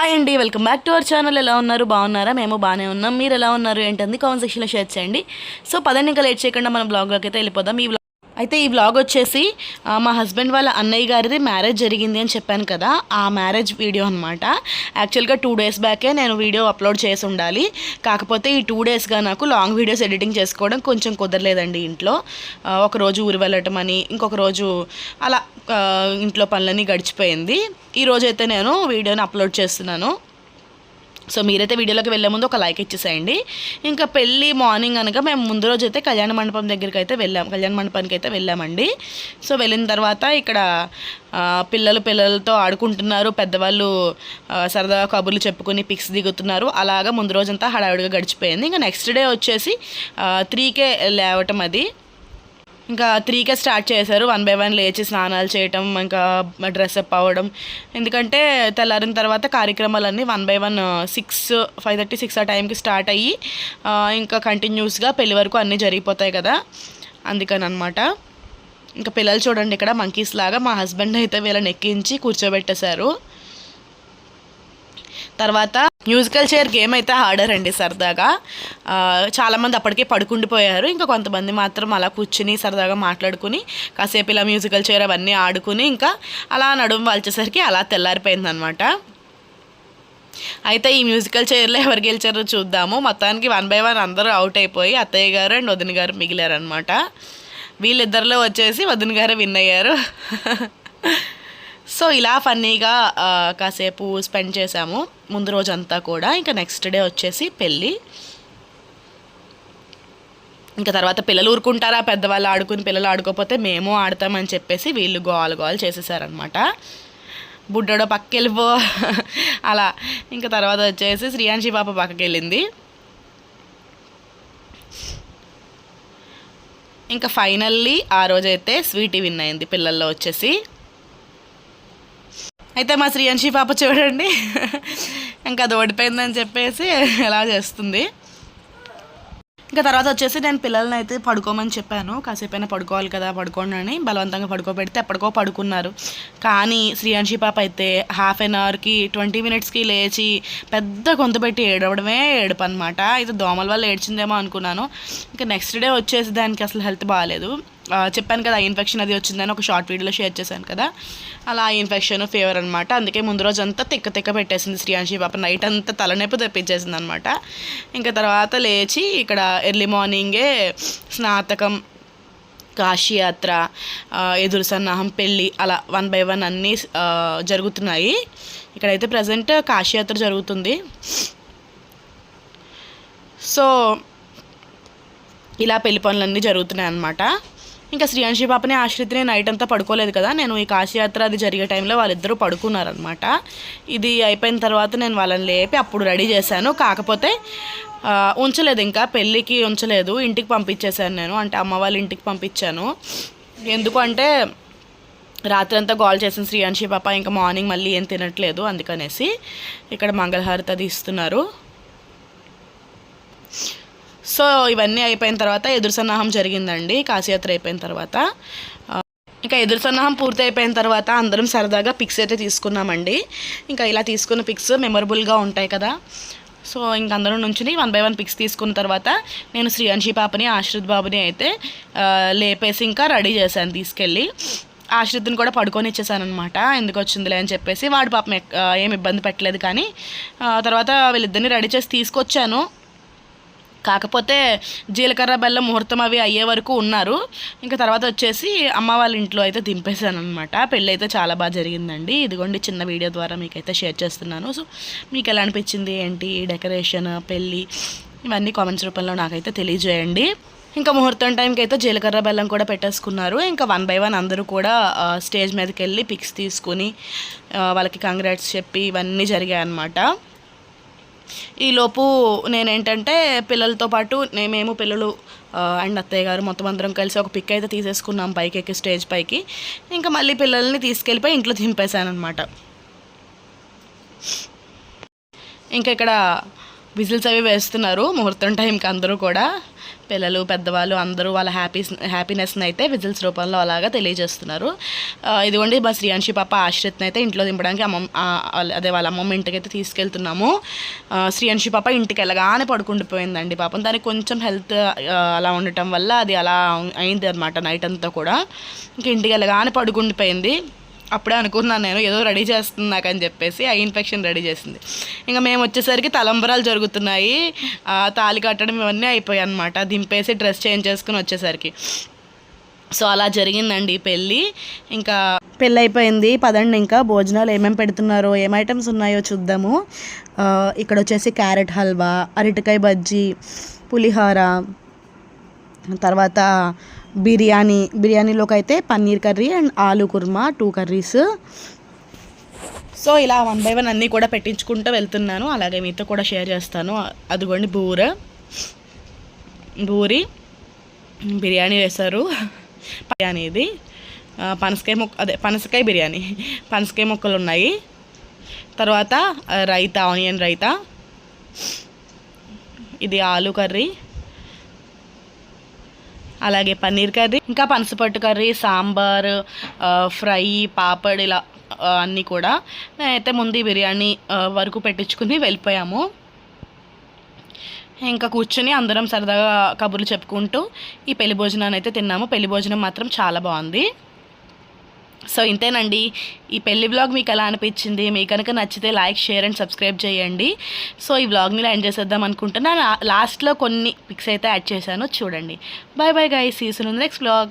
Hi అండి welcome back to our channel ఎలా ఉన్నారు? బాగున్నారా? మేము బాగానే ఉన్నాం. మీరు ఎలా ఉన్నారు? ఏంటంది? కామెంట్ సెక్షన్లో షేర్ చేయండి. సో పదండి ఇంకా లేట్ చేయకుండా మనం బ్లాగ్లోకి అయితే వెళ్ళిపోదాం. ఈ అయితే ఈ బ్లాగ్ వచ్చేసి మా హస్బెండ్ వాళ్ళ అన్నయ్య గారిది మ్యారేజ్ జరిగింది అని చెప్పాను కదా ఆ మ్యారేజ్ వీడియో అనమాట యాక్చువల్గా టూ డేస్ బ్యాకే నేను వీడియో అప్లోడ్ చేసి ఉండాలి. కాకపోతే ఈ టూ డేస్గా నాకు లాంగ్ వీడియోస్ ఎడిటింగ్ చేసుకోవడం కొంచెం కుదరలేదండి ఇంట్లో. ఒకరోజు ఒక రోజు ఊరు వెళ్ళటం అని ఇంకొక రోజు అలా ఇంట్లో పనులన్నీ గడిచిపోయింది. ఈరోజు అయితే నేను వీడియోని అప్లోడ్ చేస్తున్నాను. సో మీరైతే వీడియోలోకి వెళ్ళే ముందు ఒక లైక్ ఇచ్చేసేయండి. ఇంకా పెళ్ళి మార్నింగ్ అనగా మేము ముందు రోజు అయితే కళ్యాణ మండపం దగ్గరికి అయితే వెళ్ళాం. కళ్యాణ మండపానికి అయితే వెళ్ళామండి. సో వెళ్ళిన తర్వాత ఇక్కడ పిల్లలు పిల్లలతో ఆడుకుంటున్నారు. పెద్దవాళ్ళు సరదా కబుర్లు చెప్పుకొని పిక్స్ దిగుతున్నారు. అలాగా ముందు రోజంతా హడావిడిగా గడిచిపోయింది. ఇంకా నెక్స్ట్ డే వచ్చేసి త్రీకే లేవటం అది. ఇంకా త్రీకే స్టార్ట్ చేశారు. వన్ బై వన్ లేచి స్నానాలు చేయటం ఇంకా డ్రెస్అప్ అవ్వడం. ఎందుకంటే తెల్లారిన తర్వాత కార్యక్రమాలన్నీ one by one six five thirty six ఆ టైంకి స్టార్ట్ అయ్యి ఇంకా కంటిన్యూస్గా పెళ్ళి వరకు అన్నీ జరిగిపోతాయి కదా. అందుకని అనమాట ఇంకా పిల్లలు చూడండి ఇక్కడ మంకీస్ లాగా మా హస్బెండ్ అయితే వీళ్ళని ఎక్కించి కూర్చోబెట్టేశారు. తర్వాత మ్యూజికల్ చైర్ గేమ్ అయితే ఆడారండి సరదాగా చాలామంది అప్పటికే పడుకుండిపోయారు. ఇంకా కొంతమంది మాత్రం అలా కూర్చుని సరదాగా మాట్లాడుకుని కాసేపు ఇలా మ్యూజికల్ చైర్ అవన్నీ ఆడుకుని ఇంకా అలా నడుము వాల్చేసరికి అలా తెల్లారిపోయిందనమాట అయితే ఈ మ్యూజికల్ చైర్లో ఎవరు గెలిచారో చూద్దాము. మొత్తానికి వన్ బై వన్ అందరూ అవుట్ అయిపోయి అత్తయ్య గారు అండ్ వదిన గారు మిగిలారనమాట వీళ్ళిద్దరిలో వచ్చేసి వదిన గారు విన్ అయ్యారు. సో ఇలా ఫన్నీగా కాసేపు స్పెండ్ చేసాము ముందు రోజు అంతా కూడా. ఇంకా నెక్స్ట్ డే వచ్చేసి పెళ్ళి. ఇంకా తర్వాత పిల్లలు ఊరుకుంటారా? పెద్దవాళ్ళు ఆడుకుని పిల్లలు ఆడుకోకపోతే మేము ఆడతామని చెప్పేసి వీళ్ళు గోల్ గోల్ చేసేసారనమాట బుడ్డోడో పక్కకి వెళ్ళిపో అలా. ఇంకా తర్వాత వచ్చేసి శ్రీయాంశి పాప పక్కకి వెళ్ళింది ఇంకా ఫైనల్లీ ఆ రోజైతే స్వీటీ విన్ అయింది పిల్లల్లో వచ్చేసి. అయితే మా శ్రీయంశి పాప చూడండి. ఇంకా అది ఓడిపోయిందని చెప్పేసి ఎలా చేస్తుంది. ఇంకా తర్వాత వచ్చేసి నేను పిల్లల్ని అయితే పడుకోమని చెప్పాను. కాసేపైనా పడుకోవాలి కదా పడుకోండి అని. బలవంతంగా పడుకోబెడితే ఎప్పటికో పడుకున్నారు. కానీ శ్రీయాంశి పాప అయితే హాఫ్ అన్ అవర్కి ట్వంటీ మినిట్స్కి లేచి పెద్ద గొంతు పెట్టి ఏడవడమే ఏడుపు అనమాట ఇది దోమల వల్ల ఏడ్చిందేమో అనుకున్నాను. ఇంకా నెక్స్ట్ డే వచ్చేసి దానికి అసలు హెల్త్ బాగాలేదు. చెప్పాను కదా ఇన్ఫెక్షన్ అది వచ్చిందని ఒక షార్ట్ వీడియోలో షేర్ చేశాను కదా. అలా ఇన్ఫెక్షన్ ఫీవర్ అనమాట అందుకే ముందు రోజు అంతా తిక్క తిక్క పెట్టేసింది శ్రీయాంశి పాప. నైట్ అంతా తలనొప్పి తెప్పించేసింది అనమాట ఇంకా తర్వాత లేచి ఇక్కడ ఎర్లీ మార్నింగే స్నాతకం కాశీయాత్ర ఎదురు సన్నాహం పెళ్ళి అలా వన్ బై వన్ అన్నీ జరుగుతున్నాయి. ఇక్కడైతే ప్రజెంట్ కాశీయాత్ర జరుగుతుంది. సో ఇలా పెళ్ళి పనులన్నీ జరుగుతున్నాయి అనమాట ఇంకా శ్రీయాంశి పాపని ఆశ్రితిని నైట్ అంతా పడుకోలేదు కదా. నేను ఈ కాశీయాత్ర అది జరిగే టైంలో వాళ్ళిద్దరూ పడుకున్నారనమాట ఇది అయిపోయిన తర్వాత నేను వాళ్ళని లేపి అప్పుడు రెడీ చేశాను. కాకపోతే ఉంచలేదు ఇంకా. పెళ్ళికి ఉంచలేదు. ఇంటికి పంపించేశాను నేను. అంటే అమ్మ వాళ్ళ ఇంటికి పంపించాను. ఎందుకంటే రాత్రి అంతా గోల్ చేసిన శ్రీయాంశి పాప ఇంకా మార్నింగ్ మళ్ళీ ఏం తినట్లేదు అందుకనేసి ఇక్కడ మంగళహారతి అది ఇస్తున్నారు. సో ఇవన్నీ అయిపోయిన తర్వాత ఎదురు సన్నాహం జరిగిందండి. కాశీయాత్ర అయిపోయిన తర్వాత. ఇంకా ఎదురు సన్నాహం పూర్తి అయిపోయిన తర్వాత అందరం సరదాగా పిక్స్ అయితే తీసుకున్నామండి. ఇంకా ఇలా తీసుకున్న పిక్స్ మెమొరబుల్గా ఉంటాయి కదా. సో ఇంక అందరం నుంచి వన్ బై వన్ పిక్స్ తీసుకున్న తర్వాత నేను శ్రీయాంశి పాపని ఆశ్రిత్ బాబుని అయితే లేపేసి ఇంకా రెడీ చేశాను తీసుకెళ్ళి. ఆశ్రిత్ని కూడా పడుకొని ఇచ్చేసాను అనమాట ఎందుకు వచ్చిందిలే అని చెప్పేసి వాడు పాపం ఏం ఇబ్బంది పెట్టలేదు కానీ తర్వాత వీళ్ళిద్దరిని రెడీ చేసి తీసుకొచ్చాను. కాకపోతే జీలకర్ర బెల్లం ముహూర్తం అవి అయ్యే వరకు ఉన్నారు. ఇంకా తర్వాత వచ్చేసి అమ్మ వాళ్ళ ఇంట్లో అయితే దింపేశాను అనమాట పెళ్ళి అయితే చాలా బాగా జరిగిందండి. ఇదిగోండి చిన్న వీడియో ద్వారా మీకైతే షేర్ చేస్తున్నాను. సో మీకు ఎలా అనిపించింది ఏంటి? డెకరేషన్ పెళ్ళి ఇవన్నీ కామెంట్స్ రూపంలో నాకైతే తెలియజేయండి. ఇంకా ముహూర్తం టైంకి అయితే జీలకర్ర బెల్లం కూడా పెట్టేసుకున్నారు. ఇంకా వన్ బై వన్ అందరూ కూడా స్టేజ్ మీదకి వెళ్ళి పిక్స్ తీసుకుని వాళ్ళకి కంగ్రాట్స్ చెప్పి ఇవన్నీ జరిగాయి అన్నమాట ఈలోపు నేనేంటంటే పిల్లలతో పాటు మేము పిల్లలు అండ్ అత్తయ్య గారు మొత్తం అందరం కలిసి ఒక పిక్ అయితే తీసేసుకున్నాం పైకి ఎక్కి స్టేజ్ పైకి. ఇంకా మళ్ళీ పిల్లల్ని తీసుకెళ్ళిపోయి ఇంట్లో దింపేశాను అనమాట ఇంకా ఇక్కడ విజిల్స్ అవి వేస్తున్నారు ముహూర్తం టైంకి అందరూ కూడా. పిల్లలు పెద్దవాళ్ళు అందరూ వాళ్ళ హ్యాపీ హ్యాపీనెస్ని అయితే విజిల్స్ రూపంలో అలాగా తెలియజేస్తున్నారు. ఇదిగోండి మా శ్రీయాంశి పాప ఆశ్రిత్ని అయితే ఇంట్లో దింపడానికి అమ్మమ్మ వాళ్ళ- అదే వాళ్ళ అమ్మమ్మ ఇంటికైతే తీసుకెళ్తున్నాము. ఆ, శ్రీయాంశి పాప ఇంటికి వెళ్ళగానే పడుకుండిపోయిందండి పాపం. దానికి కొంచెం హెల్త్ అలా ఉండటం వల్ల అది అలా అయింది అనమాట నైట్ అంతా కూడా. ఇంక ఇంటికి వెళ్ళగానే పడుకుండిపోయింది అప్పుడే అనుకున్నాను నేను ఏదో రెడీ చేస్తుంది నాకని చెప్పేసి ఐ ఇన్ఫెక్షన్ రెడీ చేసింది. ఇంకా మేము వచ్చేసరికి తలంబరాలు జరుగుతున్నాయి. తాలి తాళి కట్టడం ఇవన్నీ అయిపోయాయి అనమాట దింపేసి డ్రెస్ చేంజ్ చేసుకుని వచ్చేసరికి. సో అలా జరిగిందండి పెళ్ళి. ఇంకా పెళ్ళి అయిపోయింది పదండి ఇంకా భోజనాలు ఏమేమి పెడుతున్నారో ఏం ఐటమ్స్ ఉన్నాయో చూద్దాము. ఇక్కడ వచ్చేసి క్యారెట్ హల్వా అరటికాయ బజ్జీ పులిహోర తర్వాత బిర్యానీ బిర్యానీలోకి అయితే పన్నీర్ కర్రీ అండ్ ఆలు కుర్మా టూ కర్రీస్. సో ఇలా వన్ బై వన్ అన్నీ కూడా పెట్టించుకుంటూ వెళ్తున్నాను. అలాగే మీతో కూడా షేర్ చేస్తాను. అదిగోండి బూర. బూరి. బిర్యానీ వేశారు. బిర్యానీ ఇది. పనసకాయ ముక్క అదే పనసకాయ బిర్యానీ. పనసకాయ ముక్కలు ఉన్నాయి. తర్వాత రైతా ఆనియన్ రైతా. ఇది ఆలు కర్రీ. అలాగే పన్నీర్ కర్రీ ఇంకా పనసపట్టు కర్రీ సాంబార్ ఫ్రై పాపడ్ ఇలా అన్నీ కూడా. మేమైతే ముందు బిర్యానీ వరకు పెట్టించుకుని వెళ్ళిపోయాము. ఇంకా కూర్చొని అందరం సరదాగా కబుర్లు చెప్పుకుంటూ ఈ పెళ్ళి భోజనాన్ని అయితే తిన్నాము. పెళ్ళి భోజనం మాత్రం చాలా బాగుంది. సో ఇంతేనండి. ఈ పెళ్ళి బ్లాగ్ మీకు ఎలా అనిపించింది? మీకు కనుక నచ్చితే లైక్ షేర్ అండ్ సబ్స్క్రైబ్ చేయండి. సో ఈ బ్లాగ్ని ఎండ్ చేసేద్దాం అనుకుంటున్నా లాస్ట్లో కొన్ని పిక్స్ అయితే యాడ్ చేశాను. చూడండి. Bye bye guys. See you in next blog.